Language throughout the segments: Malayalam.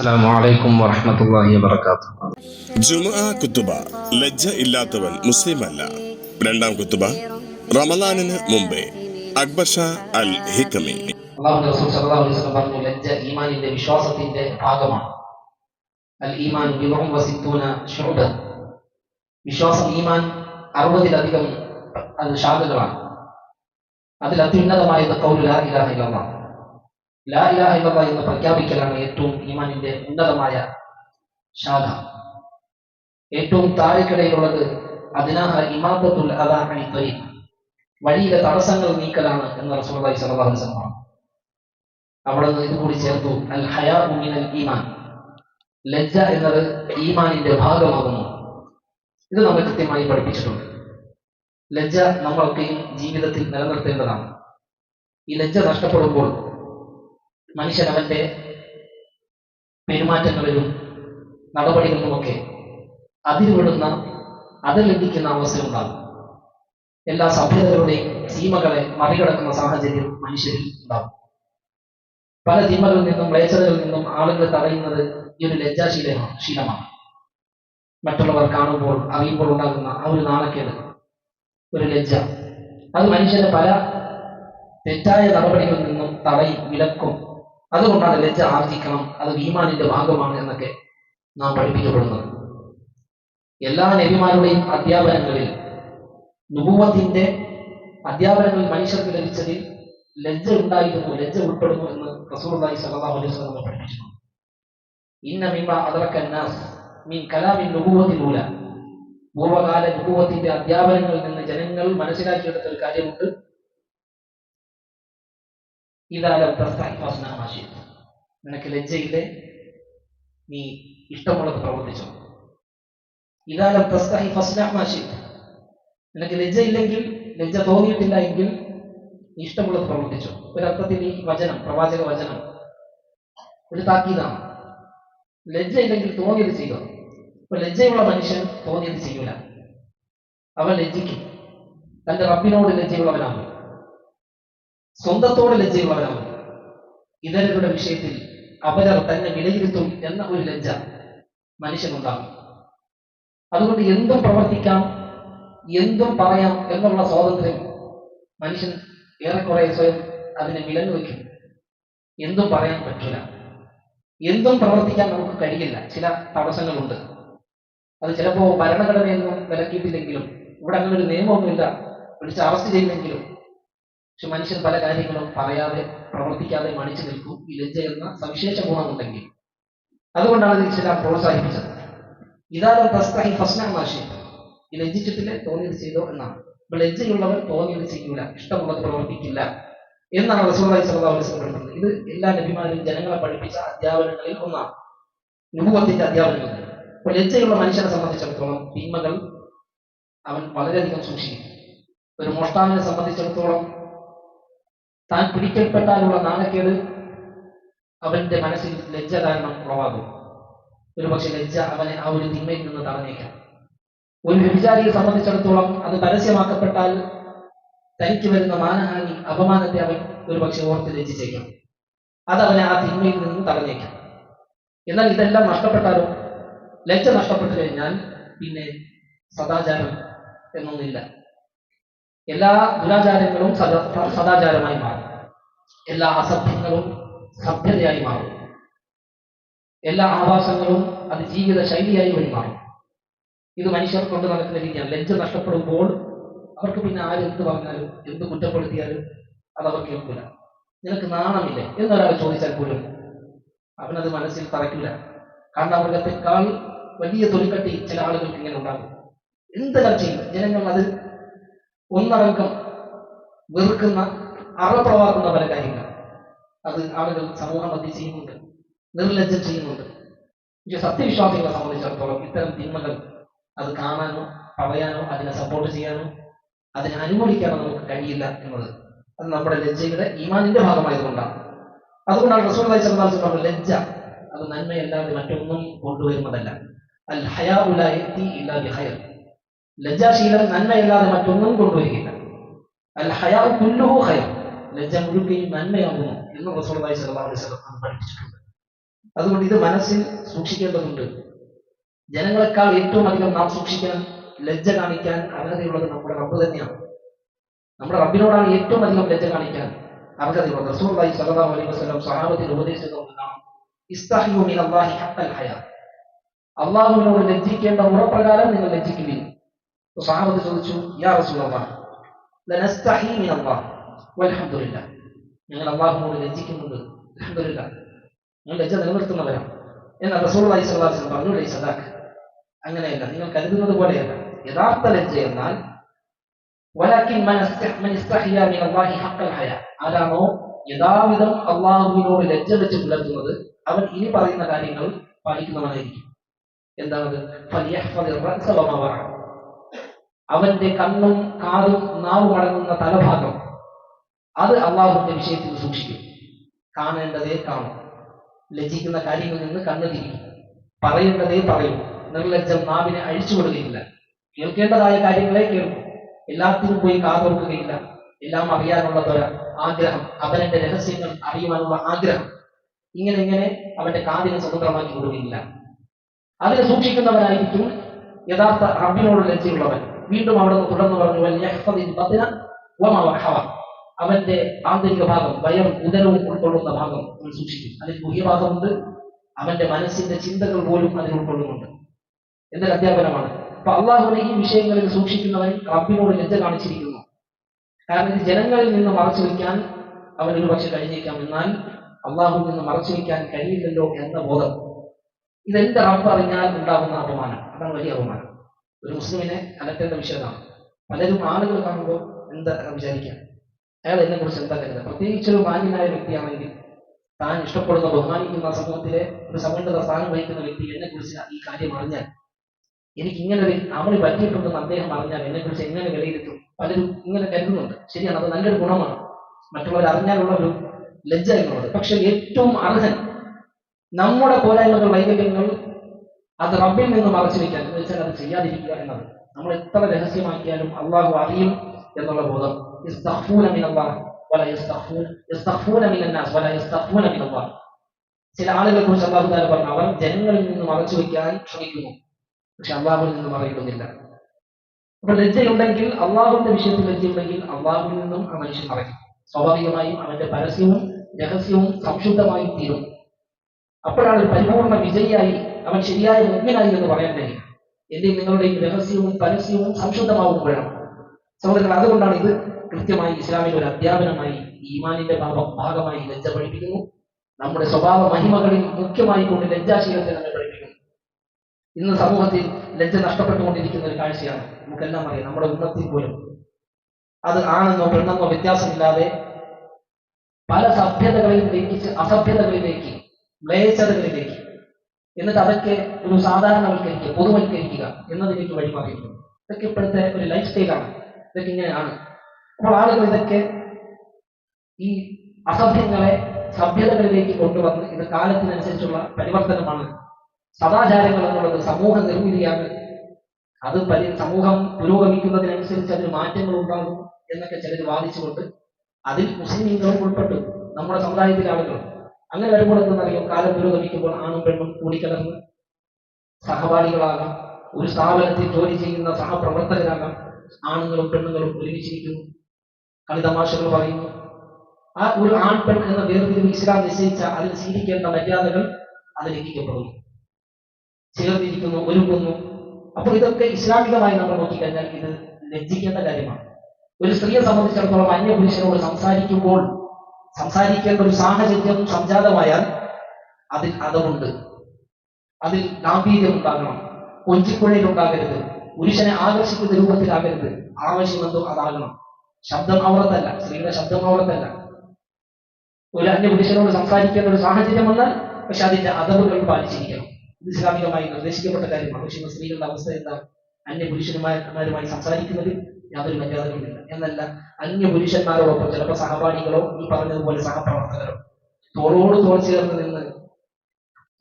അസ്സലാമു അലൈക്കും വറഹ്മത്തുള്ളാഹി വബറകാതുഹു. ജുമുഅ ലജ്ജ ഇല്ലാത്തവൻ മുസ്ലിമല്ല. രണ്ടാം കുത്തുബ റമദാനിന് മുമ്പേ അക്ബർ ഷാ അൽ ഹിക്കമി സല്ലല്ലാഹു അലൈഹി വസല്ലം ലജ്ജ ഈമാനിന്റെ വിശ്വാസത്തിന്റെ ഭാഗമാണ്. അൽ വിശ്വാസം ഈമാൻ അറുപതിലധികം ശാഖകളാണ്. അതിൽ അത്യുന്നതമായത് കൗലുല ഇലാഹ ലാ ഇലാഹ എന്ന് പ്രഖ്യാപിക്കലാണ് ഏറ്റവും ഈമാനിന്റെ ഉന്നതമായ ശാഖ. ഏറ്റവും താഴെക്കിടയിലുള്ളത് അതിനാഹ ഇമാബത്തുൽ അദാ അനി ത്വരീഖ് വഴിയിലെ തടസ്സങ്ങൾ നീക്കലാണ് എന്ന് റസൂലി പറഞ്ഞു. അവിടെ നിന്ന് ഇത് കൂടി ചേർത്തു അൽ ഹയാ മിനൽ ഈമാൻ. ലജ്ജ എന്നത് ഈമാനിന്റെ ഭാഗമാകുന്നു. ഇത് നമ്മൾ കൃത്യമായി പഠിപ്പിച്ചിട്ടുണ്ട്. ലജ്ജ നമ്മളൊക്കെയും ജീവിതത്തിൽ നിലനിർത്തേണ്ടതാണ്. ഈ ലജ്ജ നഷ്ടപ്പെടുമ്പോൾ മനുഷ്യൻ അവന്റെ പെരുമാറ്റങ്ങളിലും നടപടികളിലുമൊക്കെ അതിരുവിടുന്ന അതിലംഘിക്കുന്ന അവസ്ഥ ഉണ്ടാകും എല്ലാ സഭ്യതകളുടെയും സീമകളെ മറികടക്കുന്ന സാഹചര്യം മനുഷ്യരിൽ ഉണ്ടാകും. പല തീമകളിൽ നിന്നും മ്ലേച്ഛതകളിൽ നിന്നും ആളുകൾ തടയുന്നത് ഈ ഒരു ലജ്ജാശീലമാണ് ശീലമാണ്. മറ്റുള്ളവർ കാണുമ്പോൾ അറിയുമ്പോൾ ഉണ്ടാകുന്ന ആ ഒരു നാണക്കേട് ഒരു ലജ്ജ. അത് മനുഷ്യനെ പല തെറ്റായ നടപടികളിൽ നിന്നും തടയും വിലക്കും അതുകൊണ്ടാണ് ലജ്ജ ആർജിക്കണം അത് ഈമാനിന്റെ ഭാഗമാണ് എന്നൊക്കെ നാം പഠിപ്പിക്കപ്പെടുന്നത്. എല്ലാ നബിമാരുടെയും അധ്യാപനങ്ങളിൽ നുപൂവത്തിന്റെ അധ്യാപനങ്ങളിൽ മനുഷ്യർക്ക് ലഭിച്ചതിൽ ലജ്ജ ഉണ്ടായിരുന്നു ലജ്ജ ഉൾപ്പെടുന്നു എന്ന് റസൂലുള്ളാഹി സ്വല്ലല്ലാഹു അലൈഹി വസല്ലം പഠിപ്പിച്ചു ഇന്ന മിമ്മ അതറക്കന്നാസ് മീൻ മിൻ കലാമിൻ നുബുവത്തിൽ ഊല പൂർവകാല നുഭൂവത്തിന്റെ അധ്യാപനങ്ങളിൽ നിന്ന് ജനങ്ങൾ മനസ്സിലാക്കിയെടുത്ത ഒരു കാര്യമുണ്ട്. ഇതാലം ശിഅ്ത. നിനക്ക് ലജ്ജയില്ലേ? നീ ഇഷ്ടമുള്ളത് പ്രവർത്തിച്ചോ. ഇതാലും ശിഅ്ത. നിനക്ക് ലജ്ജയില്ലെങ്കിൽ ലജ്ജ തോന്നിയിട്ടില്ല എങ്കിൽ നീ ഇഷ്ടമുള്ളത് പ്രവർത്തിച്ചോ. ഒരർത്ഥത്തിൽ ഈ വചനം പ്രവാചക വചനം ഒരു താക്കീതാണ് ലജ്ജ ഇല്ലെങ്കിൽ തോന്നിയത് ചെയ്യുക അപ്പൊ ലജ്ജയുള്ള മനുഷ്യൻ തോന്നിയത് ചെയ്യൂല. അവൻ ലജ്ജിക്കും. തന്റെ റബ്ബിനോട് ലജ്ജയുള്ളവനാകും. സ്വന്തത്തോട് ലജ്ജയുള്ളവനാകും ഇതരരുടെ വിഷയത്തിൽ അവരർ തന്നെ വിലയിരുത്തും എന്ന ഒരു ലജ്ജ മനുഷ്യനുണ്ടാകും. അതുകൊണ്ട് എന്തും പ്രവർത്തിക്കാം എന്തും പറയാം എന്നുള്ള സ്വാതന്ത്ര്യം മനുഷ്യൻ ഏറെക്കുറെ സ്വയം അതിനെ വിലങ്ങ് വയ്ക്കും. എന്തും പറയാൻ പറ്റില്ല. എന്തും പ്രവർത്തിക്കാൻ നമുക്ക് കഴിയില്ല. ചില തടസ്സങ്ങളുണ്ട്. അത് ചിലപ്പോൾ ഭരണഘടനയൊന്നും വിലക്കിയിട്ടില്ലെങ്കിലും ഇവിടെ അങ്ങനെ ഒരു നിയമമൊന്നുമില്ല. വിളിച്ച് അറസ്റ്റ് ചെയ്യില്ലെങ്കിലും പക്ഷെ മനുഷ്യൻ പല കാര്യങ്ങളും പറയാതെ പ്രവർത്തിക്കാതെ മണിച്ചു നിൽക്കും. ഈ ലജ്ജ എന്ന സവിശേഷ ഗുണമുണ്ടെങ്കിൽ. അതുകൊണ്ടാണ് ഇത് ചില പ്രോത്സാഹിപ്പിച്ചത്. ഇതാണ് തസ്തഹി ഫസ്ന മാഷി. ഈ ലജ്ജിച്ചിട്ടില്ലേ? തോന്നിയത് ചെയ്തോ എന്നാണ്. അപ്പൊ ലജ്ജയുള്ളവർ തോന്നിയത് ചെയ്യൂല. ഇഷ്ടമുള്ളത് പ്രവർത്തിക്കില്ല എന്നാണ് റസൂറായി പഠിപ്പിക്കുന്നത് ഇത് എല്ലാ നബിമാരും ജനങ്ങളെ പഠിപ്പിച്ച അധ്യാപനങ്ങളിൽ ഒന്നാണ്. നുബുവത്തിന്റെ അധ്യാപനങ്ങളിൽ. അപ്പൊ ലജ്ജയുള്ള മനുഷ്യനെ സംബന്ധിച്ചിടത്തോളം തിന്മകൾ അവൻ വളരെയധികം സൂക്ഷിക്കും. ഒരു മോഷ്ടാവിനെ സംബന്ധിച്ചിടത്തോളം താൻ പിടിക്കപ്പെട്ടാലുള്ള നാണക്കേട് അവന്റെ മനസ്സിൽ ലജ്ജ കാരണം ഉളവാകും ഒരുപക്ഷെ ലജ്ജ അവനെ ആ ഒരു തിന്മയിൽ നിന്ന് തടഞ്ഞേക്കാം. ഒരു വ്യഭിചാരിയെ സംബന്ധിച്ചിടത്തോളം അത് പരസ്യമാക്കപ്പെട്ടാൽ തനിക്ക് വരുന്ന മാനഹാനി അപമാനത്തെ അവൻ ഒരുപക്ഷെ ഓർത്ത് ലജ്ജിച്ചേക്കാം. അത് അവനെ ആ തിന്മയിൽ നിന്ന് തടഞ്ഞേക്കാം. എന്നാൽ ഇതെല്ലാം നഷ്ടപ്പെട്ടാലോ ലജ്ജ നഷ്ടപ്പെട്ടു കഴിഞ്ഞാൽ പിന്നെ സദാചാരം എന്നൊന്നില്ല. എല്ലാ ദുരാചാരങ്ങളും സദാ സദാചാരമായി മാറും. എല്ലാ അസഭ്യങ്ങളും സഭ്യതയായി മാറും. എല്ലാ ആവാസങ്ങളും അത് ജീവിത ശൈലിയായി വഴി മാറും ഇത് മനുഷ്യർ കൊണ്ട് നടക്കുന്ന രീതിയാണ്. ലജ്ജ നഷ്ടപ്പെടുമ്പോൾ അവർക്ക് പിന്നെ ആര് എന്ത് പറഞ്ഞാലും എന്ത് കുറ്റപ്പെടുത്തിയാലും അത് അവർക്ക് കേൾക്കില്ല നിനക്ക് നാണമില്ലേ? എന്നൊരാൾ ചോദിച്ചാൽ പോലും അവനത് മനസ്സിൽ തറയ്ക്കില്ല കാരണം അവരുടെ വലിയ തൊലിക്കട്ടി ചില ആളുകൾക്ക് ഇങ്ങനെ ഉണ്ടാകും. എന്തെല്ലാം ചെയ്യും? ജനങ്ങൾ അത് ഒന്നടങ്കം വെറുക്കുന്ന അറപ്രവാക്കുന്ന പല കാര്യങ്ങൾ. അത് ആളുകൾ സമൂഹ മധ്യ ചെയ്യുന്നുണ്ട്. നിർലജ്ജം ചെയ്യുന്നുണ്ട്. പക്ഷെ സത്യവിശ്വാസികളെ സംബന്ധിച്ചിടത്തോളം ഇത്തരം തിന്മകൾ അത് കാണാനോ പറയാനോ അതിനെ സപ്പോർട്ട് ചെയ്യാനോ അതിനെ അനുമോദിക്കാനോ നമുക്ക് കഴിയില്ല എന്നത് അത് നമ്മുടെ ലജ്ജയുടെ ഈമാനിന്റെ ഭാഗമായതുകൊണ്ടാണ്. അതുകൊണ്ടാണ് റസൂൽ പറഞ്ഞ ലജ്ജ അത് നന്മയല്ലാതെ മറ്റൊന്നും കൊണ്ടുവരുന്നതല്ല. അൽ ഹയാ ഇല്ലാ ഹയർ ലജ്ജാശീലം നന്മയല്ലാതെ മറ്റൊന്നും കൊണ്ടുവരികയില്ല. അൽ ഹയാ കുല്ലുഹു ഖൈർ. ലജ്ജ മുഴുക്കുകയും നന്മയാകുന്നു എന്ന് റസൂൽ സല്ലല്ലാഹു അലൈഹി വസല്ലം പഠിപ്പിച്ചിട്ടുണ്ട്. അതുകൊണ്ട് ഇത് മനസ്സിൽ സൂക്ഷിക്കേണ്ടതുണ്ട്. ജനങ്ങളെക്കാൾ ഏറ്റവും അധികം നാം സൂക്ഷിക്കാൻ ലജ്ജ കാണിക്കാൻ അർഹതയുള്ളത് നമ്മുടെ റബ്ബ് തന്നെയാണ്. നമ്മുടെ റബ്ബിനോടാണ് ഏറ്റവും അധികം ലജ്ജ കാണിക്കാൻ അർഹതയുള്ളത്. റസൂലുള്ളാഹി സ്വല്ലല്ലാഹു അലൈഹി വസല്ലം സഹാബത്തിൽ ഉപദേശിച്ചതുകൊണ്ട് നമുക്ക് കാണാം മിൻ അല്ലാഹി ഹഖൽ ഹയാ. അള്ളാഹുവിനോട് ലജ്ജിക്കേണ്ട മുറപ്രകാരം നിങ്ങൾ ലജ്ജിക്കുവിൻ. സഹാബത്ത് ചോദിച്ചു യാ റസൂലല്ലാഹ് ലനസ്തഹി മിൻ അല്ലാഹ് വൽഹംദുലില്ലാഹ് ഞങ്ങൾ അള്ളാഹുനോട് ലജ്ജിക്കുന്നുണ്ട്. അൽഹംദുലില്ലാഹ് ഞങ്ങൾ ലജ്ജ നിലനിർത്തുന്നവരാണ്. എന്നാൽ റസൂൽ അലൈഹി സ്വലാഹു വസല്ലം പറഞ്ഞു ലൈ സദാഖ് അങ്ങനെയല്ല നിങ്ങൾ കരുതുന്നത് പോലെയല്ല. യഥാർത്ഥ ലജ്ജ എന്നാൽ ആരാണോ യഥാവിധം അള്ളാഹുവിനോട് ലജ്ജ വെച്ച് പുലർത്തുന്നത് അവൻ ഇനി പറയുന്ന കാര്യങ്ങൾ പാലിക്കുന്നവനായിരിക്കും. എന്താണത്. അവന്റെ കണ്ണും കാതും നാവും അടങ്ങുന്ന തലഭാഗം അത് അള്ളാഹുവിന്റെ വിഷയത്തിൽ സൂക്ഷിക്കും. കാണേണ്ടതേ കാണും. ലജ്ജിക്കുന്ന കാര്യങ്ങളിൽ നിന്ന് കണ്ണു തിരിക്കും. പറയേണ്ടതേ പറയും. നിർലജ്ജം നാവിനെ അഴിച്ചുവിടുകയില്ല കേൾക്കേണ്ടതായ കാര്യങ്ങളെ കേൾക്കും. എല്ലാത്തിനും പോയി കാതോർക്കുകയില്ല. എല്ലാം അറിയാനുള്ള തര ആഗ്രഹം. അവന്റെ രഹസ്യങ്ങൾ അറിയുവാനുള്ള ആഗ്രഹം. ഇങ്ങനെ ഇങ്ങനെ അവന്റെ കാതിനെ സ്വതന്ത്രമാക്കി കൊടുക്കില്ല അതിനെ സൂക്ഷിക്കുന്നവനായിരിക്കും യഥാർത്ഥ റബ്ബിനോട് ലജ്ജയുള്ളവൻ. വീണ്ടും അവിടെ തുടർന്ന് പറഞ്ഞു അവന്റെ ആന്തരിക ഭാഗം ഭയം ഉദരവും ഉൾക്കൊള്ളുന്ന ഭാഗം നമ്മൾ സൂക്ഷിക്കും. അതിൽ ഗുഹ്യഭാഗമുണ്ട് അവന്റെ മനസ്സിന്റെ ചിന്തകൾ പോലും അതിൽ ഉൾക്കൊള്ളുന്നുണ്ട്. എന്നൊരു അധ്യാപനമാണ്. അപ്പൊ അള്ളാഹുവിനെ ഈ വിഷയങ്ങളിൽ സൂക്ഷിക്കുന്നവൻ റബ്ബിനോട് ലജ്ജ കാണിച്ചിരിക്കുന്നു. കാരണം ഇത് ജനങ്ങളിൽ നിന്ന് മറച്ചു വയ്ക്കാൻ അവൻ ഒരു പക്ഷെ കഴിഞ്ഞേക്കാം. എന്നാൽ അള്ളാഹുവിൽ നിന്ന് മറച്ചു വയ്ക്കാൻ കഴിയില്ലല്ലോ എന്ന ബോധം. ഇതെന്റെ റബ്ബ് അറിഞ്ഞാൽ ഉണ്ടാകുന്ന അപമാനം? അതാണ് വലിയ അപമാനം. ഒരു മുസ്ലിമിനെ അലട്ടേണ്ട വിഷയമാണ് പലരും ആളുകൾ കാണുമ്പോൾ എന്താ വിചാരിക്കാം അയാൾ എന്നെ കുറിച്ച് എന്താ കരുതുക പ്രത്യേകിച്ച് ഒരു മാന്യനായ വ്യക്തിയാണെങ്കിൽ താൻ ഇഷ്ടപ്പെടുന്ന ബഹുമാനിക്കുന്ന സമൂഹത്തിലെ ഒരു സമുന്നത സ്ഥാനം വഹിക്കുന്ന വ്യക്തി എന്നെ കുറിച്ച് ഈ കാര്യം അറിഞ്ഞാൽ എനിക്ക് ഇങ്ങനെ ഒരു അമളി പറ്റിയിട്ടുണ്ടെന്ന് അദ്ദേഹം അറിഞ്ഞാൽ എന്നെ കുറിച്ച് എങ്ങനെ വിലയിരുത്തും? പലരും ഇങ്ങനെ കരുതുന്നുണ്ട്. ശരിയാണ് അത് നല്ലൊരു ഗുണമാണ്. മറ്റുള്ളവർ അറിഞ്ഞാലുള്ള ഒരു ലജ്ജ എന്നുള്ളത് പക്ഷെ ഏറ്റവും അർഹൻ നമ്മുടെ പോരായ്മകൾ വൈകല്യങ്ങൾ അത് റബ്ബിൽ നിന്ന് മറച്ചു വെക്കാൻ എന്ന് വെച്ചാൽ അത് ചെയ്യാതിരിക്കുക എന്നത്. നമ്മൾ എത്ര രഹസ്യമാക്കിയാലും അള്ളാഹു അറിയും എന്നുള്ള ബോധം യസ്തഗ്ഫൂന മിനല്ലാഹ് വല യസ്തഗ്ഫൂന യസ്തഗ്ഫൂന മിനന്നാസ് വല യസ്തഗ്ഫൂന മിനല്ലാഹ് ചില ആളുകളെ കുറിച്ച് അള്ളാഹു താല പറഞ്ഞു അവർ ജനങ്ങളിൽ നിന്ന് മറച്ചു വെക്കാൻ ശ്രമിക്കുന്നു. പക്ഷെ അള്ളാഹുവിൽ നിന്ന് മറയുന്നില്ല അപ്പൊ ലജ്ജയുണ്ടെങ്കിൽ അള്ളാഹുവിന്റെ വിഷയത്തിൽ ലജ്ജയുണ്ടെങ്കിൽ അള്ളാഹുവിൽ നിന്നും ആ മനുഷ്യൻ മറയും സ്വാഭാവികമായും അവന്റെ പരസ്യവും രഹസ്യവും സംശുദ്ധമായി തീരും. അപ്പോഴാണ് പരിപൂർണ വിജയിയായി അവൻ ശരിയായ മുഗ്നായി എന്ന് പറയാൻ കഴിയും എന്തെങ്കിലും നിങ്ങളുടെ രഹസ്യവും പരസ്യവും സംശുദ്ധമാവുമ്പോഴാണ്. സഹോദരങ്ങൾ അതുകൊണ്ടാണ് ഇത് കൃത്യമായി ഇസ്ലാമിന്റെ ഒരു അധ്യാപനമായി ഈമാനിന്റെ ഭാഗം ഭാഗമായി ലജ്ജ പഠിപ്പിക്കുന്നു നമ്മുടെ സ്വഭാവ മഹിമകളിൽ മുഖ്യമായി കൊണ്ട് ലജ്ജാശീലത്തെ നമ്മൾ പഠിപ്പിക്കുന്നു. ഇന്ന് സമൂഹത്തിൽ ലജ്ജ നഷ്ടപ്പെട്ടുകൊണ്ടിരിക്കുന്ന ഒരു കാഴ്ചയാണ്. നമുക്കെല്ലാം അറിയാം നമ്മുടെ ഉന്നത്തിൽ പോലും. അത് ആണെന്നോ പെണ്ണെന്നോ വ്യത്യാസമില്ലാതെ പല സഭ്യതകളിൽ ലംഘിച്ച് അസഭ്യതകളിലേക്ക് മ്ലേച്ഛതകളിലേക്ക്. എന്നിട്ട് അതൊക്കെ ഒരു സാധാരണവൽക്കരിക്കുക പൊതുവൽക്കരിക്കുക എന്നതിലേക്ക് വഴിമാറിയിരിക്കുന്നു ഇതൊക്കെ ഇപ്പോഴത്തെ ഒരു ലൈഫ് സ്റ്റൈലാണ് ഇതൊക്കെ ഇങ്ങനെയാണ്. അപ്പോൾ ആളുകൾ ഇതൊക്കെ ഈ അസഭ്യങ്ങളെ സഭ്യതകളിലേക്ക് കൊണ്ടുവന്ന് ഇത് കാലത്തിനനുസരിച്ചുള്ള പരിവർത്തനമാണ്. സദാചാരങ്ങൾ എന്നുള്ളത് സമൂഹ നിർമ്മിതിയാണ്. അത് പരി സമൂഹം പുരോഗമിക്കുന്നതിനനുസരിച്ച് അതിന് മാറ്റങ്ങൾ ഉണ്ടാകും എന്നൊക്കെ ചിലർ വാദിച്ചുകൊണ്ട് അതിൽ മുസ്ലിം മുസ്ലിമീങ്ങളും ഉൾപ്പെട്ടു. നമ്മുടെ സമുദായത്തിലെ ആളുകൾ. അങ്ങനെ വരുമ്പോൾ എന്തെന്നറിയോ കാലം പുരോഗമിക്കുമ്പോൾ ആണും പെണ്ണും കൂടിക്കലർന്ന് സഹപാഠികളാകാം ഒരു സ്ഥാപനത്തിൽ ജോലി ചെയ്യുന്ന സഹപ്രവർത്തകരാകാം ആണുങ്ങളും പെണ്ണുങ്ങളും ഒരുമിച്ചിരിക്കുന്നു കളിതമാശകൾ പറയുന്നു. ആ ഒരു ആൺ പെൺ എന്ന വേർതിരിവ് ഇസ്ലാം നിശ്ചയിച്ച അതിൽ സ്വീകരിക്കേണ്ട മര്യാദകൾ അത് ലംഘിക്കപ്പെടുന്നു. ചേർന്നിരിക്കുന്നു ഒരുങ്ങുന്നു അപ്പോൾ ഇതൊക്കെ ഇസ്ലാമികമായി നമ്മൾ നോക്കിക്കഴിഞ്ഞാൽ ഇത് ലജ്ജിക്കേണ്ട കാര്യമാണ്. ഒരു സ്ത്രീയെ സംബന്ധിച്ചിടത്തോളം അന്യ പുരുഷനോട് സംസാരിക്കുമ്പോൾ സംസാരിക്കേണ്ട ഒരു സാഹചര്യം സംജാതമായാൽ അതിൽ അതവുണ്ട് അതിൽ ഗാംഭീര്യം ഉണ്ടാകണം. കൊഞ്ചിക്കുഴയിൽ ഉണ്ടാകരുത് പുരുഷനെ ആകർഷിക്കുന്ന രൂപത്തിലാകരുത്. ആവശ്യമെന്തോ അതാകണം. ശബ്ദം അവർത്തല്ല സ്ത്രീയുടെ ശബ്ദം അവർത്തല്ല ഒരു അന്യപുരുഷനോട് സംസാരിക്കേണ്ട ഒരു സാഹചര്യം വന്നാൽ പക്ഷെ അതിന്റെ അതവുകൾ പാലിച്ചിരിക്കണം. ഇസ്ലാമികമായി നിർദ്ദേശിക്കപ്പെട്ട കാര്യമാണ്. പക്ഷേ സ്ത്രീകളുടെ അവസ്ഥ എന്താ? അന്യ പുരുഷന്മാരുമായി സംസാരിക്കുന്നതിൽ യാതൊരു മര്യാദകളുമില്ല എന്നല്ല അന്യ പുരുഷന്മാരോടൊപ്പം ചിലപ്പോൾ സഹപാഠികളോ ഈ പറഞ്ഞതുപോലെ സഹപ്രവർത്തകരോ. തോളോട് തോൾ ചേർന്ന് നിന്ന്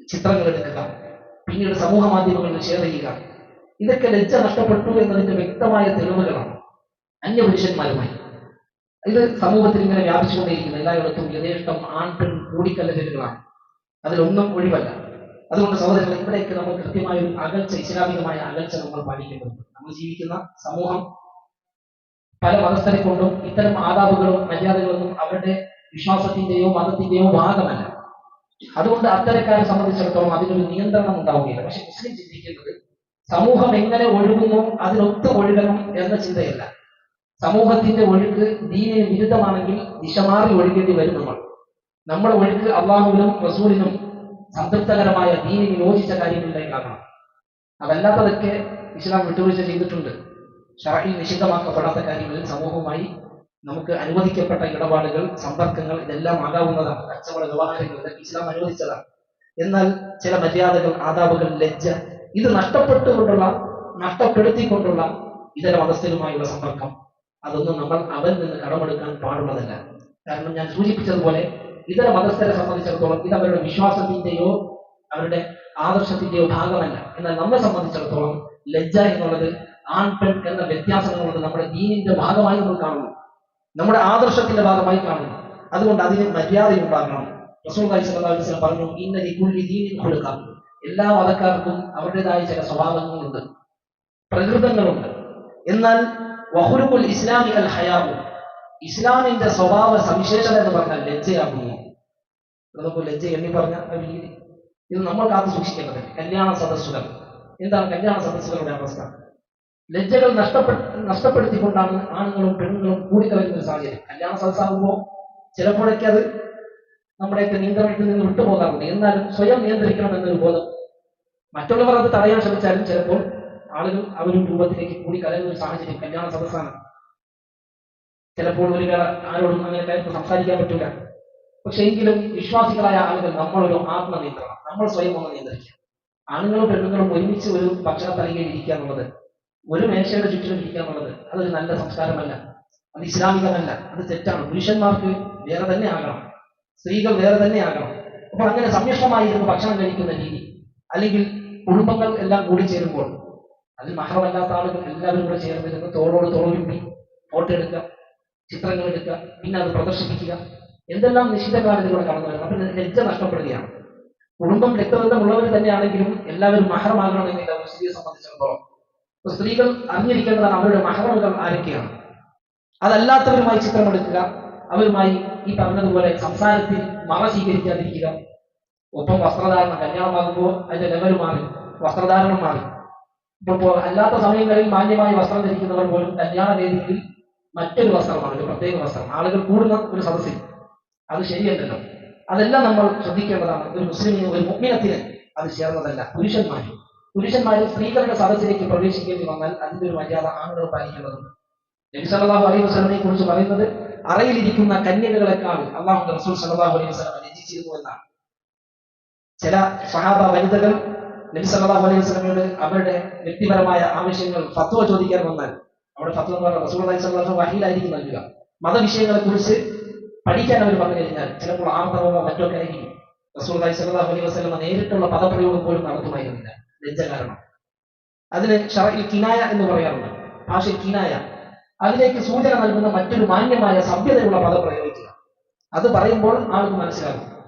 ചിത്രങ്ങൾ എടുക്കുക പിന്നീട് സമൂഹ മാധ്യമങ്ങളിൽ ഷെയർ ചെയ്യുക. ഇതൊക്കെ ലജ്ജ നഷ്ടപ്പെട്ടു എന്നതിന്റെ വ്യക്തമായ തെളിവുകളാണ്. അന്യ പുരുഷന്മാരുമായി. ഇത് സമൂഹത്തിൽ ഇങ്ങനെ വ്യാപിച്ചുകൊണ്ടേയിരിക്കുന്നു. എല്ലായിടത്തും യഥേഷ്ടം ആൺ പെൺ കൂടിക്കല്ലലുകളാണ്. അതിലൊന്നും ഒഴിവല്ല. അതുകൊണ്ട് സഹോദരങ്ങൾ ഇവിടേക്ക് നമ്മൾ കൃത്യമായ ഒരു അകൽച്ച ഇസ്ലാമികമായ അകൽച്ച നമ്മൾ പാലിക്കേണ്ടതുണ്ട്. നമ്മൾ ജീവിക്കുന്ന സമൂഹം പല മതസ്ഥരെ കൊണ്ടും ഇത്തരം ആദാബുകളും മര്യാദകളൊന്നും അവരുടെ വിശ്വാസത്തിന്റെയോ മതത്തിന്റെയോ ഭാഗമല്ല. അതുകൊണ്ട് അത്തരക്കാരെ സംബന്ധിച്ചിടത്തോളം അതിനൊരു നിയന്ത്രണം ഉണ്ടാവുകയില്ല. പക്ഷെ മുസ്ലിം ചിന്തിക്കുന്നത് സമൂഹം എങ്ങനെ ഒഴുകുന്നു അതിനൊത്ത് ഒഴുകണം എന്ന ചിന്തയല്ല. സമൂഹത്തിന്റെ ഒഴുക്ക് ദീനിന് വിരുദ്ധമാണെങ്കിൽ ദിശമാറി ഒഴുകേണ്ടി വരും നമ്മൾ. നമ്മുടെ ഒഴുക്ക് അള്ളാഹുവിനും റസൂലിനും സംതൃപ്തകരമായ ദീനിന് യോജിച്ച കാര്യങ്ങളിലേക്കാകണം അതല്ലാത്തതൊക്കെ ഇസ്ലാം വിട്ടുവീഴ്ച ചെയ്തിട്ടുണ്ട്. ഷറയിൽ നിഷിദ്ധമാക്കപ്പെടാത്ത കാര്യങ്ങളിൽ സമൂഹവുമായി നമുക്ക് അനുവദിക്കപ്പെട്ട ഇടപാടുകൾ സമ്പർക്കങ്ങൾ ഇതെല്ലാം ആകാവുന്നതാണ്. കച്ചവട വ്യവഹാരങ്ങൾ ഇതൊക്കെ ഇസ്ലാം അനുവദിച്ചതാണ്. എന്നാൽ ചില മര്യാദകൾ ആദാബുകൾ ലജ്ജ ഇത് നഷ്ടപ്പെട്ടുകൊണ്ടുള്ള നഷ്ടപ്പെടുത്തിക്കൊണ്ടുള്ള ഇതര മതസ്ഥരുമായുള്ള സമ്പർക്കം അതൊന്നും നമ്മൾ അവരിൽ നിന്ന് കടമെടുക്കാൻ പാടുള്ളതല്ല. കാരണം ഞാൻ സൂചിപ്പിച്ചതുപോലെ ഇതര മതസ്ഥരെ സംബന്ധിച്ചിടത്തോളം ഇത് അവരുടെ വിശ്വാസത്തിന്റെയോ അവരുടെ ആദർശത്തിന്റെയോ ഭാഗമല്ല. എന്നാൽ നമ്മെ സംബന്ധിച്ചിടത്തോളം ലജ്ജ എന്നുള്ളത് ആൺ പെൺ എന്ന വ്യത്യാസം എന്നുള്ളത് നമ്മുടെ ദീനിന്റെ ഭാഗമായി നമ്മൾ കാണുന്നു. നമ്മുടെ ആദർശത്തിന്റെ ഭാഗമായി കാണുന്നു. അതുകൊണ്ട് അതിന് മര്യാദ ഉണ്ടാകണം റസൂൽ പറഞ്ഞു ഇന്നലെ ലികുല്ലി ദീനിൻ കൊടുക്കാം എല്ലാ മതക്കാർക്കും അവരുടേതായ ചില സ്വഭാവങ്ങളുണ്ട്. പ്രകൃതങ്ങളുണ്ട്. എന്നാൽ വഹുരുൽ ഇസ്ലാമി അൽ ഇസ്ലാമിന്റെ സ്വഭാവ സവിശേഷത എന്ന് പറഞ്ഞാൽ ലജ്ജയാകുന്നു. നമുക്ക് ലജ്ജ എണ്ണി പറഞ്ഞ രീതി. ഇത് നമ്മൾ കാത്തു സൂക്ഷിക്കേണ്ടത് കല്യാണ സദസ്സുകൾ. എന്താണ് കല്യാണ സദസ്സുകളുടെ അവസ്ഥ? ലജ്ജകൾ നഷ്ടപ്പെട്ട് നഷ്ടപ്പെടുത്തിക്കൊണ്ടാണ് ആണുങ്ങളും പെണ്ണുങ്ങളും കൂടിക്കലരുന്ന ഒരു സാഹചര്യം. കല്യാണ സദസ്സാകുമ്പോൾ ചിലപ്പോഴൊക്കെ അത് നമ്മുടെയൊക്കെ നിയന്ത്രണത്തിൽ നിന്ന് വിട്ടുപോകാറുണ്ട്. എന്നാലും സ്വയം നിയന്ത്രിക്കണം എന്നൊരു ബോധം. മറ്റുള്ളവർ അത് തടയാൻ ശ്രമിച്ചാലും ചിലപ്പോൾ ആളുകൾ ഒരു രൂപത്തിലേക്ക് കൂടി കലരുന്ന ഒരു സാഹചര്യം കല്യാണ സദസ്സാണ്. ചിലപ്പോൾ ഒരു ആരോടും അങ്ങനെ കാര്യത്തിൽ സംസാരിക്കാൻ പറ്റില്ല പക്ഷെ എങ്കിലും വിശ്വാസികളായ ആളുകൾ നമ്മളൊരു ആത്മനിയന്ത്രണം നമ്മൾ സ്വയം ഒന്ന് നിയന്ത്രിക്കുക. ആണുങ്ങളും പെണ്ണുങ്ങളും ഒരുമിച്ച് ഒരു ഭക്ഷണ തലകയിൽ ഇരിക്കുക എന്നുള്ളത് ഒരു മേശയുടെ ചുറ്റിലും ഇരിക്കുക എന്നുള്ളത് അതൊരു നല്ല സംസ്കാരമല്ല അത് ഇസ്ലാമികമല്ല അത് തെറ്റാണ്. പുരുഷന്മാർക്ക് വേറെ തന്നെ ആകണം സ്ത്രീകൾ വേറെ തന്നെ ആകണം. അപ്പോൾ അങ്ങനെ സംയുക്തമായിരുന്നു ഭക്ഷണം കഴിക്കുന്ന രീതി. അല്ലെങ്കിൽ കുടുംബങ്ങൾ എല്ലാം കൂടി ചേരുമ്പോൾ അതിൽ മഹറമല്ലാത്ത ആളുകൾ എല്ലാവരും കൂടെ ചേർന്നിരുന്ന് തോളോട് തോളുരുമ്പി ഫോട്ടോ എടുക്കുക ചിത്രങ്ങൾ എടുക്കുക പിന്നെ അത് പ്രദർശിപ്പിക്കുക. എന്തെല്ലാം നിശ്ചിതങ്ങളാണ് ഇതിലൂടെ കടന്നു വരുന്നത് അപ്പം ലജ്ജ നഷ്ടപ്പെടുകയാണ്. കുടുംബം രക്തബന്ധമുള്ളവർ തന്നെയാണെങ്കിലും എല്ലാവരും മഹറമാകണമെന്നില്ല സ്ത്രീയെ സംബന്ധിച്ചിടത്തോളം. അപ്പൊ സ്ത്രീകൾ അറിഞ്ഞിരിക്കേണ്ടതാണ് അവരുടെ മഹറമുകൾ ആരൊക്കെയാണ്. അതല്ലാത്തവരുമായി ചിത്രമെടുക്കുക അവരുമായി ഈ പറഞ്ഞതുപോലെ സംസാരത്തിൽ മറ സ്വീകരിക്കാതിരിക്കുക. ഒപ്പം വസ്ത്രധാരണം കല്യാണമാകുമ്പോൾ അതിന്റെ ലെവൽ മാറി വസ്ത്രധാരണം മാറി. അല്ലാത്ത സമയങ്ങളിൽ മാന്യമായി വസ്ത്രം ധരിക്കുന്നവർ പോലും കല്യാണ വേദിയിൽ മറ്റൊരു വസ്ത്രമാണ് ഒരു പ്രത്യേക വസ്ത്രം. ആളുകൾ കൂടുന്ന ഒരു സദസ്സിൽ. അത് ശരിയല്ലല്ലോ. അതെല്ലാം നമ്മൾ ശ്രദ്ധിക്കേണ്ടതാണ്. ഒരു മുസ്ലിമിന് ഒരു മുഗ്മിനത്തിന് അത് ചേർന്നതല്ല. പുരുഷന്മാർ പുരുഷന്മാരും സ്ത്രീകളുടെ സദസ്സിലേക്ക് പ്രവേശിക്കേണ്ടി വന്നാൽ അതിന്റെ ഒരു മര്യാദ ആണുകൾ പാലിക്കേണ്ടതുണ്ട്. നബി സല്ലാഹു അലൈഹി വസ്ലമിനെ കുറിച്ച് പറയുന്നത് അറയിലിരിക്കുന്ന കന്യകകളെക്കാൾ അള്ളാഹു റസൂൽ സല്ലല്ലാഹു അലൈഹി വസല്ലം രചിച്ചിരുന്നു എന്നാണ്. ചില സഹാബ വനിതകൾ നബി സല്ലല്ലാഹു അലൈഹി വസല്ലമയോട് അവരുടെ വ്യക്തിപരമായ ആവശ്യങ്ങൾ ഫത്വ ചോദിക്കാൻ വന്നാൽ അവിടെ ഫത്വ എന്ന് പറഞ്ഞാൽ റസൂൽ അലൈഹി സ്വലാഹു വഹിയിലായിരിക്കും നൽകുക. മതവിഷയങ്ങളെ കുറിച്ച് പഠിക്കാൻ അവർ പറഞ്ഞു കഴിഞ്ഞാൽ ചിലപ്പോൾ ആർത്തവമോ മറ്റോ ഒക്കെ ആയിരിക്കും. റസൂൽ അലൈഹി സ്വലാഹു അലൈഹി വസല്ലമ നേരിട്ടുള്ള പദപ്രയോഗം പോലും നടത്തുമായിരുന്നില്ല. ലജ്ജ കാരണം. അതിന് ഷറയിൽ കിനായ എന്ന് പറയാറുണ്ട്. ഭാഷയിൽ കിനായ. അതിലേക്ക് സൂചന നൽകുന്ന മറ്റൊരു മാന്യമായ സഭ്യതയുള്ള പദം പ്രയോഗിക്കുക. അത് പറയുമ്പോൾ ആൾക്ക് മനസ്സിലാകും.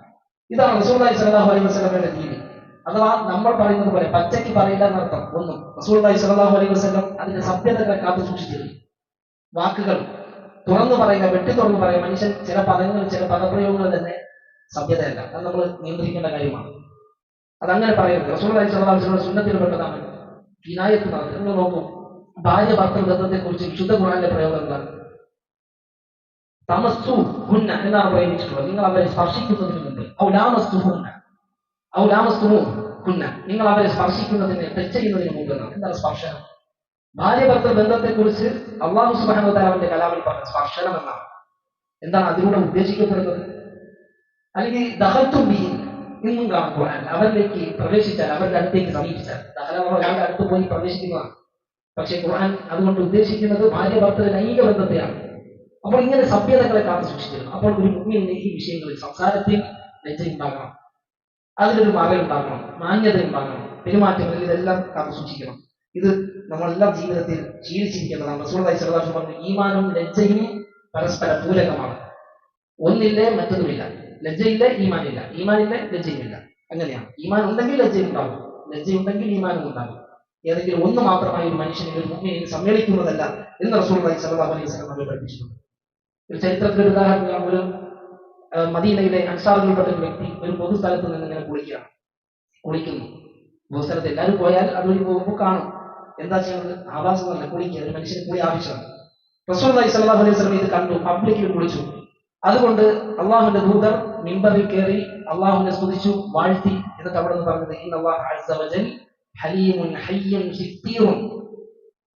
ഇതാണ് റസൂർലായി സലാഹു അലൈഹി വസ്ലമയുടെ രീതി. അഥവാ നമ്മൾ പറയുന്നത് പോലെ പച്ചയ്ക്ക് പറയില്ല എന്നർത്ഥം ഒന്നും. റസൂർലായി സലാഹു അലൈഹി വസ്ലം അതിന്റെ സഭ്യതകളെ കാത്തു സൂക്ഷിച്ചിരുന്നു. വാക്കുകൾ തുറന്നു പറയുക വെട്ടി തുറന്നു പറയുക മനുഷ്യൻ ചില പദങ്ങൾ ചില പദപ്രയോഗങ്ങൾ തന്നെ സഭ്യതയല്ല. അത് നമ്മൾ നിയന്ത്രിക്കേണ്ട കാര്യമാണ്. അതങ്ങനെ പറയരുത്. റസൂർലായി സലാഹു വസ്ലം സുന്നത്തിൽപ്പെട്ടതാണ് കിനായത്ത് നടത്തുന്നത് നിങ്ങൾ നോക്കൂ. ഭാര്യ ഭർത്തൃ ബന്ധത്തെ കുറിച്ച് വിശുദ്ധ ഖുറാന്റെ പ്രയോഗം എന്താണ്? ഹുന്ന എന്നാണ് പ്രയോഗിച്ചിട്ടുള്ളത്. നിങ്ങൾ അവരെ സ്പർശിക്കുന്നതിന് മുമ്പ് ഔലാമസ്തു ഹുന്ന. ഔലാമസ്തു കുന്ന. നിങ്ങൾ അവരെ സ്പർശിക്കുന്നതിന് ടച്ച് ചെയ്യുന്നതിന് എന്താണ് സ്പർശനം? ഭാര്യ ഭർത്തൃ ബന്ധത്തെ കുറിച്ച് അള്ളാഹു സുബാനുദ്ദാലാവിന്റെ കലാമിൽ പറഞ്ഞ സ്പർശനം എന്നാണ്. എന്താണ് അതിലൂടെ ഉദ്ദേശിക്കപ്പെടുന്നത്? അല്ലെങ്കിൽ ദഹത്തും ബി ഇന്നും കാണുമ്പോൾ അവരിലേക്ക് പ്രവേശിച്ചാൽ അവരുടെ അടുത്തേക്ക് സമീപിച്ചാൽ. ദഹല ഒരാളുടെ അടുത്ത് പോയി പ്രവേശിക്കുന്നതാണ്. പക്ഷെ ഖുർആൻ അതുകൊണ്ട് ഉദ്ദേശിക്കുന്നത് ഭാര്യ ഭർത്തൃ ലൈംഗിക ബന്ധത്തെയാണ്. അപ്പോൾ ഇങ്ങനെ സഭ്യതകളെ കാത്തു സൂക്ഷിച്ചിരുന്നു. അപ്പോൾ ഒരു മുഖ്യ ഈ വിഷയങ്ങളിൽ സംസാരത്തിൽ ലജ്ജ ഉണ്ടാകണം അതിലൊരു മറ ഉണ്ടാക്കണം മാന്യത ഉണ്ടാക്കണം പെരുമാറ്റങ്ങളിൽ ഇതെല്ലാം കാത്തു സൂക്ഷിക്കണം. ഇത് നമ്മളെല്ലാം ജീവിതത്തിൽ ശീലിച്ചിരിക്കേണ്ടതാണ്. റസൂലി സ്വലാഷ് പറഞ്ഞു ഈമാനും ലജ്ജയും പരസ്പര പൂരകമാണ്. ഒന്നില്ലേ മറ്റൊന്നുമില്ല. ലജ്ജയില്ല ഈമാനില്ല. ഈമാനില്ല ലജ്ജയുമില്ല. അങ്ങനെയാണ്. ഈമാൻ ഉണ്ടെങ്കിൽ ലജ്ജയും ഉണ്ടാകും ലജ്ജയുണ്ടെങ്കിൽ ഈമാനും ഉണ്ടാകും ഏതെങ്കിലും ഒന്ന് മാത്രമായി ഒരു മനുഷ്യനെ ഒരു മുമ്മിനെ സമ്മേളിക്കുന്നതല്ല എന്ന് റസൂലുള്ളാഹി സലഹ് അലൈഹി സ്വലം നമ്മൾ പഠിപ്പിച്ചിട്ടുണ്ട്. ഒരു ചരിത്രത്തിൽ ഒരു ഉദാഹരണം ഒരു മദീനയിലെ അൻസാറുകളിൽപ്പെട്ട ഒരു വ്യക്തി ഒരു പൊതുസ്ഥലത്ത് നിന്ന് ഇങ്ങനെ കുളിക്കുകയാണ് കുളിക്കുന്നു. പൊതുസ്ഥലത്ത് എല്ലാവരും പോയാൽ അതുവഴി പോകുമ്പോൾ കാണും. എന്താ ചെയ്യുന്നത്? ആവാസം തന്നെ കുളിക്കുക. ഒരു മനുഷ്യന് കുളി ആവശ്യമാണ്. റസൂലുള്ളാഹി സ്വല്ലല്ലാഹു അലൈഹി വസല്ലം ഇത് കണ്ടു. പബ്ലിക്കിൽ കുളിച്ചു. അതുകൊണ്ട് അള്ളാഹുന്റെ ദൂതർ മിമ്പറിൽ കയറി അള്ളാഹുവിനെ സ്തുതിച്ചു വാഴ്ത്തി എന്നിട്ട് അവിടെ നിന്ന് പറഞ്ഞത് ഹലീമുൻ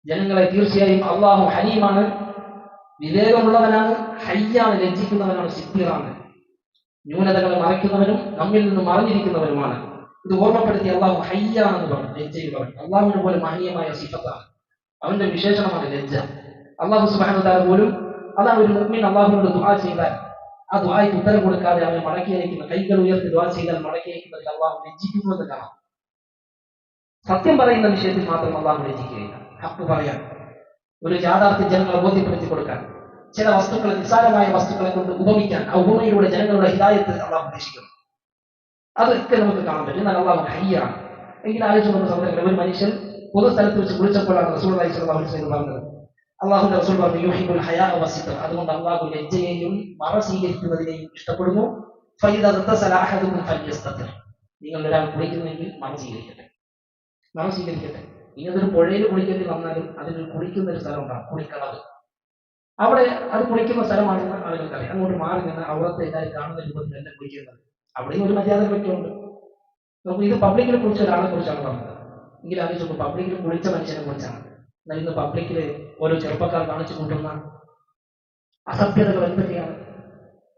ജനങ്ങളെ തീർച്ചയായും അള്ളാഹു ഹലീമാണ് വിവേകമുള്ളവനാണ് ഹയ്യാണ് ലജ്ജിക്കുന്നവനാണ് സിത്തീറാണ് ന്യൂനതകളെ മറയ്ക്കുന്നവനും നമ്മിൽ നിന്ന് മറഞ്ഞിരിക്കുന്നവനുമാണ് ഇത് ഓർമ്മപ്പെടുത്തി അള്ളാഹു ഹയ്യാണെന്ന് പറഞ്ഞു ലജ്ജയിൽ പറഞ്ഞു. അള്ളാഹുവിനെ പോലെ മഹനീയമായ സിഫത്താണ്. അവന്റെ വിശേഷണമാണ് ലജ്ജ. അള്ളാഹു സുബാനുദാൻ പോലും അതാണ് ഒരു മുഗ്മിൻ അള്ളാഹുവിനോട് ദുആ ചെയ്താൽ ആ ദുആയ്ക്ക് ഉത്തരം കൊടുക്കാതെ അവനെ മടക്കി അയക്കുന്ന കൈകൾ ഉയർത്തി ദുആ ചെയ്താൽ മടക്കി അയക്കുന്നതിൽ അള്ളാഹു ലജ്ജിക്കുന്നു എന്ന് കാണാം. സത്യം പറയുന്ന വിഷയത്തിൽ മാത്രം അള്ളാഹു ലജ്ജിക്കുകയില്ല. ഹക്ക് പറയാൻ ഒരു യാഥാർത്ഥ്യ ജനങ്ങളെ ബോധ്യപ്പെടുത്തി കൊടുക്കാൻ. ചില വസ്തുക്കളെ നിസ്സാരമായ വസ്തുക്കളെ കൊണ്ട് ഉപമിക്കാൻ ആ ഉപമയിലൂടെ ജനങ്ങളുടെ ഹിതായത്ത് അള്ളാഹ് ഉദ്ദേശിക്കുന്നു. അതൊക്കെ നമുക്ക് കാണാൻ പറ്റും. എന്നാൽ അള്ളാഹ് ഹയ്യാണ് എങ്കിൽ ആലോചിച്ച് വന്ന സഹോദരങ്ങളെ ഒരു മനുഷ്യൻ പൊതുസ്ഥലത്ത് വെച്ച് വിളിച്ചപ്പോഴാണ് റസൂൾ അലൈഹി സ്വലാഹു അലൈഹി പറഞ്ഞത്. അള്ളാഹുന്റെ റസൂൾ പറഞ്ഞു യൂഹിബുൽ ഹയാ വസിത്തർ അതുകൊണ്ട് അള്ളാഹു ലജ്ജയെയും മറ സ്വീകരിക്കുന്നതിനെയും ഇഷ്ടപ്പെടുന്നു. നിങ്ങൾ ഒരാൾ കുളിക്കുന്നെങ്കിൽ മറ സ്വീകരിക്കട്ടെ. മറ സ്വീകരിക്കട്ടെ. ഇനി അതൊരു പുഴയിൽ കുളിക്കേണ്ടി വന്നാലും അതിന് കുളിക്കുന്ന ഒരു സ്ഥലം ഉണ്ടാകും കുളിക്കളവ്. അവിടെ അത് കുളിക്കുന്ന സ്ഥലമാണെന്ന് ആളുകൾക്കറിയാം അങ്ങോട്ട് മാറി നിന്ന് അവിടത്തെ എല്ലാവരും കാണുന്ന രൂപത്തിൽ തന്നെ കുളിക്കുന്നത്. അവിടെയും ഒരു മര്യാദ പറ്റുന്നുണ്ട്. നമുക്ക് ഇത് പബ്ലിക്കിൽ കുറിച്ച് ഒരാളെ കുറിച്ചാണ് പറഞ്ഞത്. എങ്കിൽ ആലോചിച്ചു പബ്ലിക്കിൽ കുളിച്ച മനുഷ്യനെ കുറിച്ചാണ്. എന്നാൽ ഇന്ന് പബ്ലിക്കിൽ ഓരോ ചെറുപ്പക്കാർ കാണിച്ചു കൂട്ടുന്ന അസഭ്യതകൾ എന്തൊക്കെയാണ്?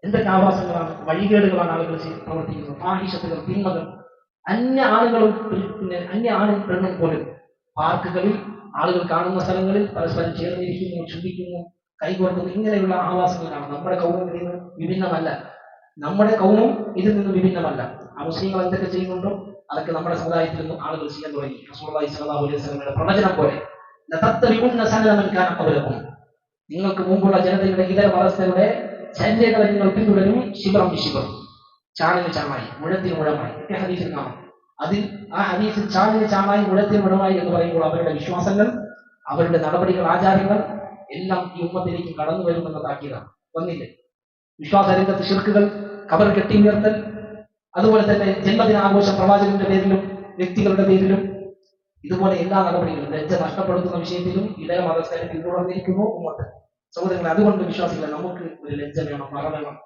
എന്തൊക്കെ ആവാസങ്ങളാണ്? വഴികേടുകളാണ് ആളുകൾ പ്രവർത്തിക്കുന്നത്. ആഹിഷത്തുകൾ തിന്മകൾ. അന്യ ആളുകളും പിന്നെ അന്യ ആണും പെണ്ണും പോലും പാർക്കുകളിൽ ആളുകൾ കാണുന്ന സ്ഥലങ്ങളിൽ പരസ്പരം ചേർന്നിരിക്കുന്നു ചുംബിക്കുന്നു കൈകോർക്കുന്നു. ഇങ്ങനെയുള്ള ആവാസങ്ങളാണ് നമ്മുടെ കൗമം ഇതിൽ നിന്ന് വിഭിന്നമല്ല. നമ്മുടെ കൗമം ഇതിൽ നിന്ന് വിഭിന്നമല്ല. ആ മുസ്ലിങ്ങൾ എന്തൊക്കെ ചെയ്യുന്നുണ്ടോ? അതൊക്കെ നമ്മുടെ സമുദായത്തിൽ നിന്നും ആളുകൾ ചെയ്യാൻ തുടങ്ങി. അലൈഹി വസല്ലമയുടെ പ്രവചനം പോലെ. നിങ്ങൾക്ക് മുമ്പുള്ള ജനതയുടെ ഇതര മതസ്ഥരുടെ ചര്യകളെ നിങ്ങൾ പിന്തുടരും ശിവം ശിവം ചാണിന് ചാണായി മുഴത്തിന് മുഴമായി. ഹദീസിൽ കാണാം. അതിൽ ആ ഹദീസിൽ ചാണിന് ചാണായി മുഴത്തിന് മുഴമായി എന്ന് പറയുമ്പോൾ അവരുടെ വിശ്വാസങ്ങൾ അവരുടെ നടപടികൾ ആചാരങ്ങൾ എല്ലാം ഈ ഉമ്മത്തിലേക്ക് കടന്നു വരുമെന്ന താക്കീതാണ് വന്നില്ലേ? വിശ്വാസ രംഗത്ത് ശിർക്കുകൾ കബർ കെട്ടി ഉയർത്തൽ അതുപോലെ തന്നെ ജന്മദിനാഘോഷ പ്രവാചകന്റെ പേരിലും വ്യക്തികളുടെ പേരിലും ഇതുപോലെ എല്ലാ നടപടികളും ലജ്ജ നഷ്ടപ്പെടുത്തുന്ന വിഷയത്തിലും ഇടയ മതസ്ഥരെ പിന്തുടർന്നിരിക്കുന്നു ഉമ്മത്ത്. സഹോദരങ്ങളെ അതുകൊണ്ട് വിശ്വാസികളെ നമുക്ക് ഒരു ലജ്ജ വേണം മറ വേണം.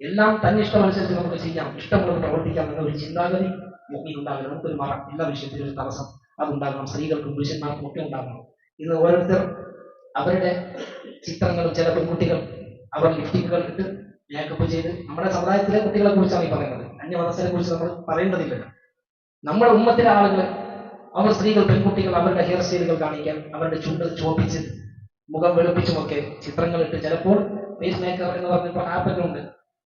എല്ലാം തന്നെ ഇഷ്ടമനുസരിച്ച് നമുക്ക് ചെയ്യാം. ഇഷ്ടമുള്ളത് പ്രവർത്തിക്കാം എന്ന ഒരു ചിന്താഗതി മുന്നിൽ ഉണ്ടാകണം നമുക്കൊരു മറ എല്ലാ വിഷയത്തിലും ഒരു തടസ്സം അതുണ്ടാകണം. സ്ത്രീകൾക്കും പുരുഷന്മാർക്കും ഒക്കെ ഉണ്ടാകണം. ഇന്ന് ഓരോരുത്തർ അവരുടെ ചിത്രങ്ങളും ചില പെൺകുട്ടികൾ അവർ ലിഫ്റ്റിങ്ങുകൾ ഇട്ട് മേക്കപ്പ് ചെയ്ത് നമ്മുടെ സമുദായത്തിലെ കുട്ടികളെ കുറിച്ചാണ് ഈ പറയുന്നത്. അന്യമതസ്ഥരെ കുറിച്ച് നമ്മൾ പറയേണ്ടതില്ലല്ലോ നമ്മുടെ ഉമ്മത്തിലെ ആളുകൾ അവർ സ്ത്രീകൾ പെൺകുട്ടികൾ അവരുടെ ഹെയർ സ്റ്റൈലുകൾ കാണിക്കാൻ അവരുടെ ചുണ്ട് ചോപ്പിച്ച് മുഖം വെളുപ്പിച്ചുമൊക്കെ ചിത്രങ്ങളിട്ട് ചിലപ്പോൾ ഫേസ് മേക്കർ എന്ന് പറഞ്ഞപ്പോൾ ആപ്പൊക്കെ ഉണ്ട്.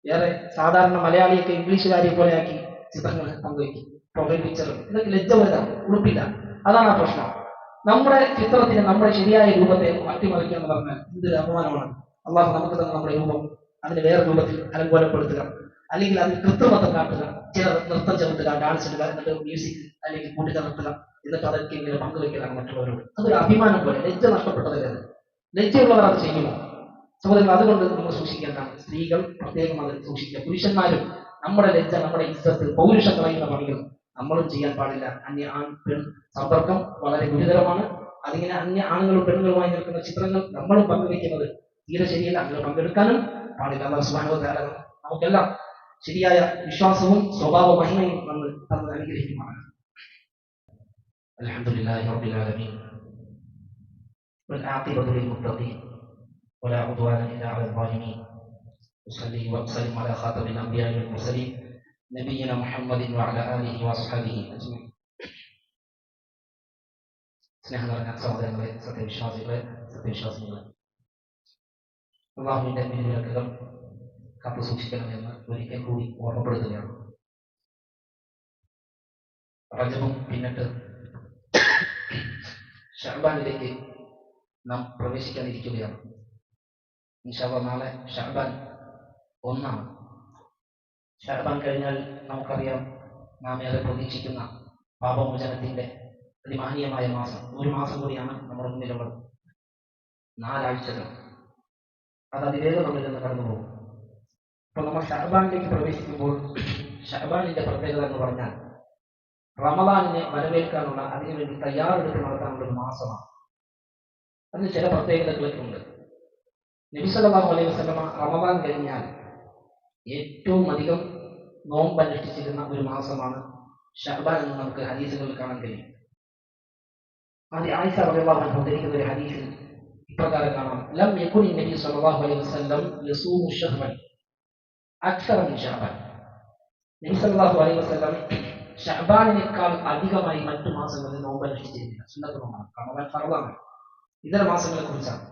ഏറെ സാധാരണ മലയാളിയൊക്കെ ഇംഗ്ലീഷുകാരെ പോലെയാക്കി ചിത്രങ്ങൾ പങ്കുവയ്ക്കും പ്രൊഫൈൽ പിക്ചർ ഇതൊക്കെ ലജ്ജ വരുന്ന ഉടുപ്പില്ല. അതാണ് ആ പ്രശ്നം. നമ്മുടെ ചിത്രത്തിന് നമ്മുടെ ശരിയായ രൂപത്തെ മാറ്റിമറിക്കുക എന്ന് പറഞ്ഞാൽ എന്തൊരു അപമാനമാണ്. അള്ളാഹു നമുക്ക് തന്നെ നമ്മുടെ രൂപം അതിന് വേറെ രൂപത്തിൽ അലങ്കോലപ്പെടുത്തുക. അല്ലെങ്കിൽ അതിൽ കൃത്രിമത്വം കാട്ടുക. ചിലർ നൃത്തം ചവിട്ടുക ഡാൻസ് ഇടുക എന്നിട്ട് മ്യൂസിക് അല്ലെങ്കിൽ കൂട്ടിക്കലർത്തുക എന്നിട്ട് അതൊക്കെ ഇങ്ങനെ പങ്കുവെക്കലാണ് മറ്റുള്ളവരോട്. അതൊരു അഭിമാനം പോലെ ലജ്ജ നഷ്ടപ്പെട്ടതല്ലേ ലജ്ജയുള്ളവർ അത് ചെയ്യുമോ സഹോദരങ്ങൾ അതുകൊണ്ട് നമ്മൾ സൂക്ഷിക്കേണ്ടതാണ് സ്ത്രീകൾ പ്രത്യേകം അതിൽ സൂക്ഷിക്കുക. പുരുഷന്മാരും നമ്മുടെ ലജ്ജ നമ്മുടെ ഇസ്സത്ത് പൗരുഷം കളയുന്ന പണികൾ നമ്മളും ചെയ്യാൻ പാടില്ല അന്യ ആൺ പെൺ സമ്പർക്കം വളരെ ഗുരുതരമാണ് അതിങ്ങനെ അന്യ ആണുങ്ങളും പെണ്ണുങ്ങളുമായി നിൽക്കുന്ന ചിത്രങ്ങൾ നമ്മളും പങ്കുവെക്കുന്നത് തീരെ ശരിയല്ല അങ്ങനെ പങ്കെടുക്കാനും പാടില്ല അല്ലാഹു സുബ്ഹാനഹു വ തആല നമുക്കെല്ലാം ശരിയായ വിശ്വാസവും സ്വഭാവ മഹിമയും നമ്മൾ തന്ന് അനുഗ്രഹിക്കുമാണ് അൽഹംദുലില്ലാഹി റബ്ബിൽ ആലമീൻ والعاقبة للمتقين ولا عدوان إلا على الظالمين أصلي وأسلم على خاتم الأنبياء والمرسلين نبينا محمد وعلى آله وأصحابه أجمعين സ്നേഹം നിറഞ്ഞ സഹോദരങ്ങളെ സത്യവിശ്വാസികളെ സത്യവിശ്വാസികളെ അള്ളാഹുവിന്റെ വിധിവിലക്കുകൾ കാത്തു സൂക്ഷിക്കണമെന്ന് ഒരിക്കൽ കൂടി ഓർമ്മപ്പെടുത്തുകയാണ് റജബും പിന്നിട്ട് ഷഹബാനിലേക്ക് നാം പ്രവേശിക്കാനിരിക്കുകയാണ് ഇൻഷാല്ല നാളെ ഷഹബാൻ ഒന്നാണ് ഷഹബാൻ കഴിഞ്ഞാൽ നമുക്കറിയാം നാം ഏറെ പ്രതീക്ഷിക്കുന്ന പാപമോചനത്തിന്റെ അതിമാനീയമായ മാസം. ഒരു മാസം കൂടിയാണ് നമ്മുടെ മുന്നിലുള്ളത്. നാലാഴ്ചകൾ. അത് അതിവേഗം നമ്മിൽ നിന്ന് കടന്നു പോകും അപ്പൊ നമ്മൾ ഷഹബാനിലേക്ക് പ്രവേശിക്കുമ്പോൾ ഷഹബാനിന്റെ പ്രത്യേകത എന്ന് പറഞ്ഞാൽ റമദാനിനെ വരവേൽക്കാനുള്ള അതിനുവേണ്ടി തയ്യാറെടുപ്പ് നടത്താനുള്ള ഒരു മാസമാണ്. അതിന് ചില പ്രത്യേകതകളൊക്കെ ഉണ്ട്. നബി സല്ലല്ലാഹു അലൈഹി വസല്ലമ റമദാൻ കഴിഞ്ഞാൽ ഏറ്റവും അധികം നോമ്പ് അനുഷ്ഠിച്ചിരുന്ന ഒരു മാസമാണ് ഷഹബാൻ എന്ന് നമുക്ക് ഹദീസുകളിൽ കാണാൻ കഴിയും. അത് ആയിഷ റളിയല്ലാഹു ഒരു ഹദീസിൽ ഇപ്രകാരം കാണാം. ലം യകുനി നബി സല്ലല്ലാഹു അലൈഹി വസല്ലം യസൂമു ഷഹ്റൻ അക്സറ മിൻ നബി സല്ലല്ലാഹു അലൈഹി വസല്ലം ഷഹബാനിനേക്കാൾ അധികമായി മറ്റു മാസങ്ങളിൽ നോമ്പ് അനുഷ്ഠിച്ചിരുന്നില്ല. സുന്നത്ത് റമദാൻ ഫറദാണ് ഇതര മാസങ്ങളെ കുറിച്ചാണ്.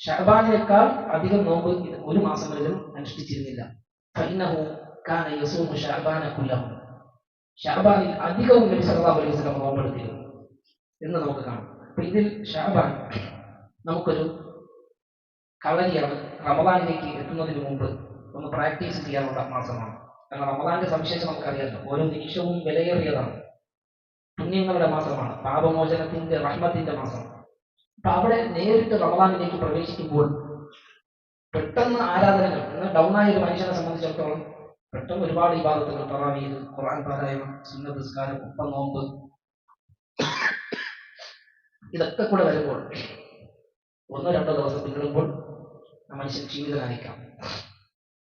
ഷഹബാനിനേക്കാൾ അധികം നോമ്പ് ഒരു മാസങ്ങളിലും അനുഷ്ഠിച്ചിരുന്നില്ല. ഫഇന്നഹു കാന യസൂമു ഷഅബാന കുല്ലഹു ഷഅബാനിൽ അധികവും നബി സല്ലല്ലാഹു അലൈഹി വസല്ലം നോമ്പെടുത്തിരുന്നു എന്ന് നമുക്ക് കാണാം. അപ്പൊ ഇതിൽ ഷഅബാൻ നമുക്കൊരു കളരിയാണ് റമദാനിലേക്ക് എത്തുന്നതിന് മുമ്പ് ഒന്ന് പ്രാക്ടീസ് ചെയ്യാനുള്ള മാസമാണ്. കാരണം റമദാന്റെ സവിശേഷം നമുക്കറിയാമല്ലോ ഓരോ നിമിഷവും വിലയേറിയതാണ്. പുണ്യങ്ങളുടെ മാസമാണ്. പാപമോചനത്തിന്റെ റഹ്മത്തിന്റെ മാസം. അപ്പൊ അവിടെ നേരിട്ട് റമദാനിലേക്ക് പ്രവേശിക്കുമ്പോൾ പെട്ടെന്ന് ആരാധനകൾ എന്നാൽ ഡൗൺ ആയ ഒരു മനുഷ്യനെ സംബന്ധിച്ചിടത്തോളം പെട്ടെന്ന് ഒരുപാട് ഇബാദത്തുകൾ തറാവീത് ഖുറാൻ പാരായണം സുന്നത്ത് നിസ്കാരം ഉപ്പ നോമ്പ് ഇതൊക്കെ കൂടെ വരുമ്പോൾ ഒന്നോ രണ്ടോ ദിവസം തിങ്ങുമ്പോൾ ആ മനുഷ്യൻ ക്ഷീണിതനായിരിക്കാം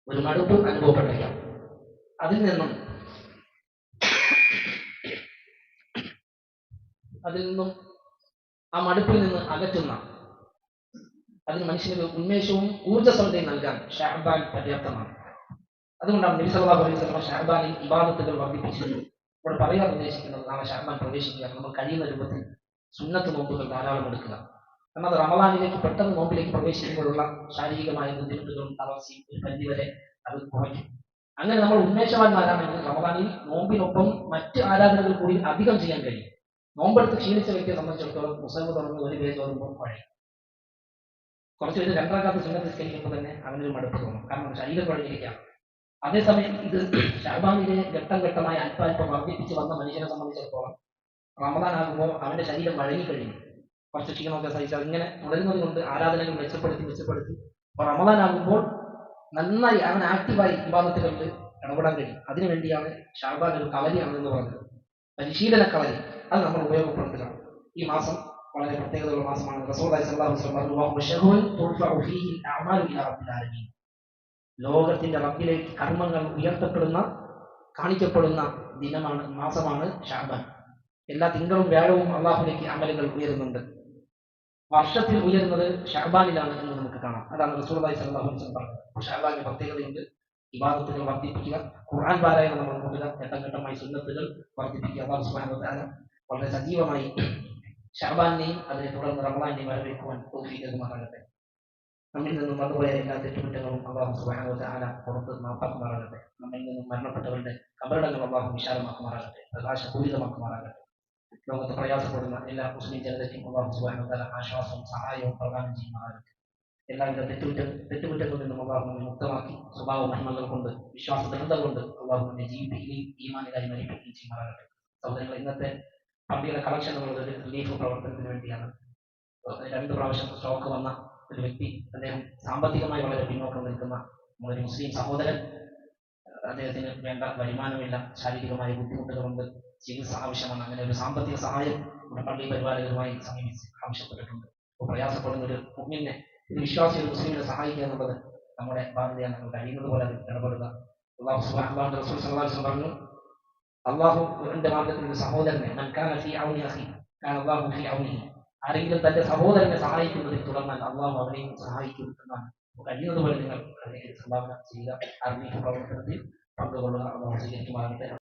ഒരു മടുപ്പ് അനുഭവപ്പെട്ടേക്കാം അതിൽ നിന്നും അതിൽ നിന്നും ആ മടുപ്പിൽ നിന്ന് അകറ്റുന്ന അതിന് മനുഷ്യന് ഉന്മേഷവും ഊർജസ്വതയും നൽകാൻ ഷാഹബാൻ പര്യാപ്തമാണ്. അതുകൊണ്ടാണ് നബി സല്ലല്ലാഹു അലൈഹി സ്വലമ ഷാഹബാനിൽ ഇബാദത്തുകൾ വർദ്ധിപ്പിച്ചത്. ഇവിടെ പറയാൻ ഉദ്ദേശിക്കുന്നത് നാളെ ഷാഹബാൻ പ്രവേശിക്കുക നമ്മൾ കഴിയുന്ന രൂപത്തിൽ സുന്നത്ത് നോമ്പുകൾ ധാരാളം എടുക്കുക. അത് റമദാനിലേക്ക് പെട്ടെന്ന് നോമ്പിലേക്ക് പ്രവേശിക്കുമ്പോഴുള്ള ശാരീരികമായ ബുദ്ധിമുട്ടുകളും തളർച്ചയും ഒരു പരിധിവരെ അത് കുറയ്ക്കും. അങ്ങനെ നമ്മൾ ഉന്മേഷവാന്മാരാണെങ്കിൽ റമദാനിൽ നോമ്പിനൊപ്പം മറ്റ് ആരാധനകൾ കൂടി അധികം ചെയ്യാൻ കഴിയും. നോമ്പെടുത്ത് ക്ഷീണിച്ച വ്യക്തിയെ സംബന്ധിച്ചിടത്തോളം മുസൈബ് തുറന്ന് ഒരു പേജ് ഓർമ്മ പഴയ കുറച്ച് പേര് രണ്ടാക്കാത്ത സുന്നത്ത് നിസ്കരിക്കുമ്പോൾ തന്നെ അവനൊരു മടുപ്പ് തോന്നും. കാരണം ശരീരം കുഴഞ്ഞിരിക്കാം അതേസമയം ഇത് ഷഹബാനിലെ ഘട്ടം ഘട്ടമായി അല്പാൽപ്പം വർദ്ധിപ്പിച്ച് വന്ന മനുഷ്യനെ സംബന്ധിച്ചിടത്തോളം റമദാൻ ആകുമ്പോൾ അവന്റെ ശരീരം വഴങ്ങിക്കഴിഞ്ഞു. കുറച്ച് ക്ഷീണമൊക്കെ സഹിച്ച് അതിങ്ങനെ തുടരുന്നത് കൊണ്ട് ആരാധനകൾ മെച്ചപ്പെടുത്തി മെച്ചപ്പെടുത്തി. അപ്പൊ റമദാൻ ആകുമ്പോൾ നന്നായി അവൻ ആക്റ്റീവായി വിവാദത്തുകളിൽ ഇടപെടാൻ കഴിയും. അതിനുവേണ്ടിയാണ് ഷാബാൻ ഒരു കളരിയാണെന്ന് പറഞ്ഞത്. പരിശീലന കളരി അത് നമ്മൾ ഉപയോഗപ്പെടുത്തുക. ഈ മാസം വളരെ പ്രത്യേകതയുള്ള മാസമാണ്. റസൂലുള്ളാഹി സ്വല്ലല്ലാഹു അലൈഹി വസല്ലം പറഞ്ഞു "വഹുവ ഫീഹി അഅ്മാലു ഇലാ റബ്ബിൽ ലോകത്തിന്റെ റബ്ബിലേക്ക് കർമ്മങ്ങൾ ഉയർത്തപ്പെടുന്ന കാണിക്കപ്പെടുന്ന ദിനമാണ് മാസമാണ് ഷാബാൻ. എല്ലാ തിങ്കളും വ്യാഴവും അള്ളാഹുലേക്ക് അമലുകൾ ഉയരുന്നുണ്ട്. വർഷത്തിൽ ഉയരുന്നത് ഷാബാനിലാണ് എന്ന് നമുക്ക് കാണാം. അതാണ് റസൂലുള്ളാഹി സല്ലാഹു പറഞ്ഞത്. ഷാബാന്റെ പ്രത്യേകതയുണ്ട്. വിവാദത്തുകൾ വർദ്ധിപ്പിക്കുക ഖുർആൻ പാരായണം നമ്മൾ കൂടുക ഘട്ടം ഘട്ടമായി സുന്നത്തുകൾ വർദ്ധിപ്പിക്കുക. അള്ളാഹു തആല വളരെ സജീവമായി ഷാബാനെയും അതിനെ തുടർന്ന് റമദാനെയും വരവേൽക്കുവാൻ തോഫീകമാറാകട്ടെ നമ്മിൽ നിന്നും അതുപോലെ എല്ലാ തെറ്റുകുറ്റങ്ങളും അള്ളാഹു തആല പുറത്ത് മാപ്പാക്കുമാറാകട്ടെ. നമ്മിൽ നിന്നും മരണപ്പെട്ടവരുടെ കബറിടങ്ങൾ അള്ളാഹു വിശാലമാക്കുമാറാകട്ടെ. പ്രകാശപൂരിതമാക്കുമാറാകട്ടെ. ലോകത്ത് പ്രയാസപ്പെടുന്ന എല്ലാ മുസ്ലിം ജനതയ്ക്കും അള്ളാഹു തആല ആശ്വാസവും സഹായവും പ്രദാനം ചെയ്യുമാറാകട്ടെ. എല്ലാവിധ തെറ്റുകുറ്റ തെറ്റുകുറ്റങ്ങളിൽ നിന്നും അള്ളാഹു നമ്മെ മുക്തമാക്കി സ്വഭാവ മഹിമകൾ കൊണ്ട് വിശ്വാസ ദൃഢത കൊണ്ട് അള്ളാഹു നമ്മെ ജീവിപ്പിക്കുകയും ഈമാനിലായി മരിപ്പിക്കുകയും ചെയ്യുമാറാകട്ടെ. സഹോദരങ്ങൾ ഇന്നത്തെ പള്ളിയുടെ കളക്ഷൻ എന്നുള്ളത് ഒരു റിലീഫ് പ്രവർത്തനത്തിന് വേണ്ടിയാണ്. രണ്ട് പ്രാവശ്യം സ്റ്റോക്ക് വന്ന ഒരു വ്യക്തി അദ്ദേഹം സാമ്പത്തികമായി വളരെ പിന്നോക്കം നിൽക്കുന്ന നമ്മളൊരു മുസ്ലിം സഹോദരൻ. അദ്ദേഹത്തിന് വേണ്ട വരുമാനമില്ല ശാരീരികമായ ബുദ്ധിമുട്ടുകളുണ്ട് ചികിത്സ ആവശ്യമാണ്. അങ്ങനെ ഒരു സാമ്പത്തിക സഹായം നമ്മുടെ പള്ളി പരിപാലകരുമായി സമീപിച്ച് ആവശ്യപ്പെട്ടിട്ടുണ്ട്. അപ്പോൾ പ്രയാസപ്പെടുന്ന ഒരു മുമ്മിനെ ഒരു വിശ്വാസി ഒരു മുസ്ലിമിനെ സഹായിക്കുക എന്നുള്ളത് നമ്മുടെ ബാധ്യതയാണ്. നമ്മൾ കഴിയുന്നത് പോലെ അത് ഇടപെടുക. അള്ളാഹു സുബ്ഹാനഹു അള്ളാഹുന്റെ റസൂൽ പറഞ്ഞു അള്ളാഹുവിന്റെ മാർഗത്തിൽ ഒരു സഹോദരനെ അള്ളാഹു ആരെങ്കിലും തന്റെ സഹോദരനെ സഹായിക്കുന്നതിൽ തുടർന്നാൽ അള്ളാഹു അവനെയും സഹായിക്കും എന്നാണ്. കഴിയുന്നതുപോലെ കഴിയുന്നത് പോലെ നിങ്ങൾ സംഭാവന ചെയ്യുക. അറിഞ്ഞ പ്രവർത്തനത്തിൽ പങ്കുകൊള്ളുക. അള്ളാഹു സ്വീകരിക്കുമാറാകട്ടെ